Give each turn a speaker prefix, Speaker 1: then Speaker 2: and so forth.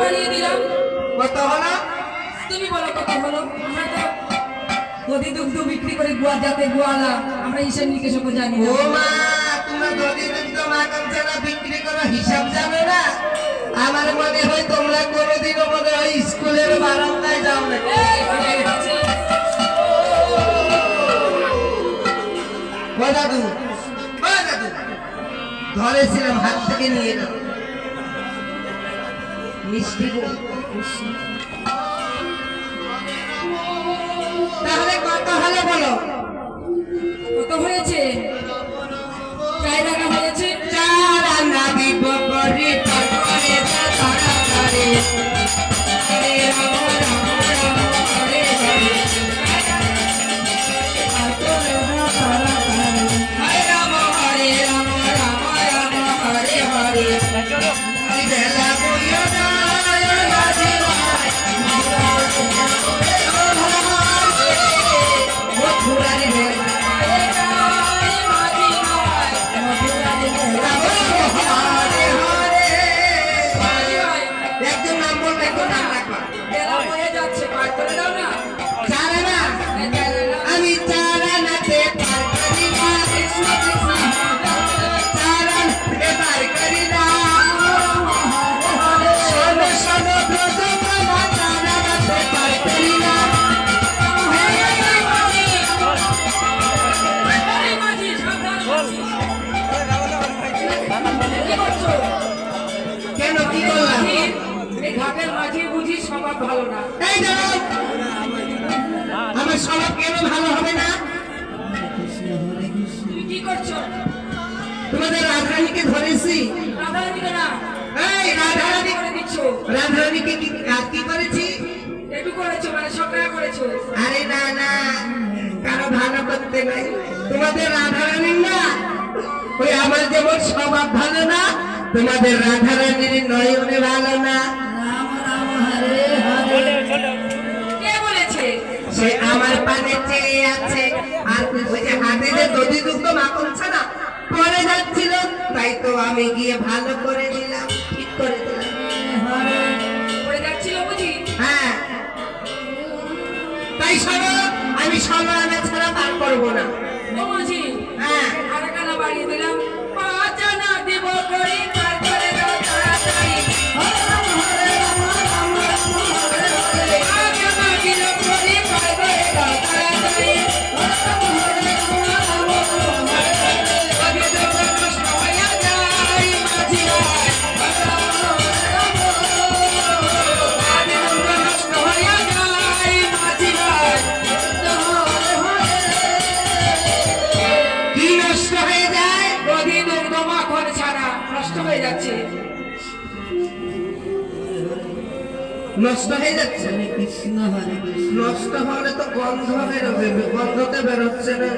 Speaker 1: বাড়িয়ে দিলাম।
Speaker 2: কত হলো?
Speaker 1: তুমি বলো কত হলো। আমরা তো দুগ্ধ বিক্রি করে গোয়া যাতে গোয়ালা। আমরা হিসাব নিকেশও জানি
Speaker 2: ও মা তোমরা দধি দুগ্ধ ছাড়া বিক্রি করো হিসাব জানো না? আমার মনে হয় তোমরা কোনোদিনও মনে হয় স্কুলের বারান্দায় যাও না। ও দাদু ধরেছিলাম হাত থেকে নিয়ে গেল তাহলে কত হলো বলো?
Speaker 1: ভালো না।
Speaker 2: এই দাঁড়াও আমার স্বভাব কেন ভালো হবে না?
Speaker 1: তুমি কি করছ?
Speaker 2: তোমাদের রাধারানীকে ধরেছি।
Speaker 1: রাধারানীকে না।
Speaker 2: এই রাধারানী
Speaker 1: করে দিচ্ছ?
Speaker 2: রাধারানীকে কি কি করেছি?
Speaker 1: একটু করেছ মানে সকালে করেছ।
Speaker 2: আরে না না। কারও ভালো করতে নাই। তোমাদের রাধারানী না। ওই আমার যেমন স্বভাব ভালো না তোমাদের রাধারানীর নয়নে ভালো না। সে আমার পানে চেয়ে আছে। আর ওই হাতে যে দধি দুগ্ধ মাখন ছাড়া পরে যাচ্ছিল তাই তো আমি গিয়ে ভালো করে দিলাম ঠিক করে দিলাম।
Speaker 1: পড়ে যাচ্ছিল বুঝি?
Speaker 2: হ্যাঁ। তাই শোনো আমি শোনো ছাড়া পার করব না।
Speaker 1: মাঝি
Speaker 2: হ্যাঁ।
Speaker 1: আর কানা বাড়িয়ে দিলাম। নদী করে ছাড়া নষ্ট হয়ে যাচ্ছে।
Speaker 2: নষ্ট হয়ে যাচ্ছে। নষ্ট হলে তো গন্ধ বেরোবে গন্ধতে বেরোচ্ছে না।